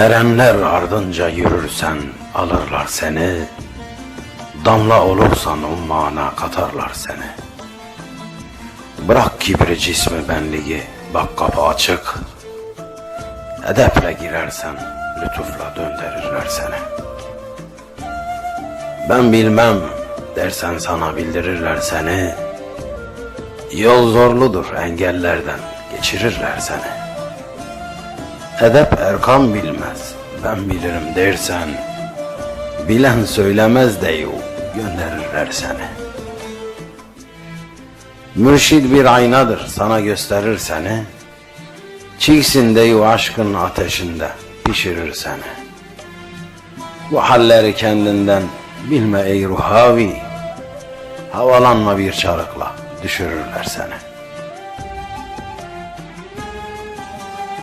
Erenler ardınca yürürsen alırlar seni. Damla olursan ummana katarlar seni. Bırak kibri cismi benliği, bak kapı açık. Edeple girersen lütufla döndürürler seni. Ben bilmem dersen sana bildirirler seni. Yol zorludur engellerden geçirirler seni. Edep erkan bilmez. Ben bilirim dersen Bilen söylemez deyu gönderirler seni. Mürşid bir aynadır sana gösterir seni. Çiğsin deyu aşkın ateşinde pişirir seni. Bu halleri kendinden bilme ey ruhavi. Havalanma bir çarıkla düşürürler seni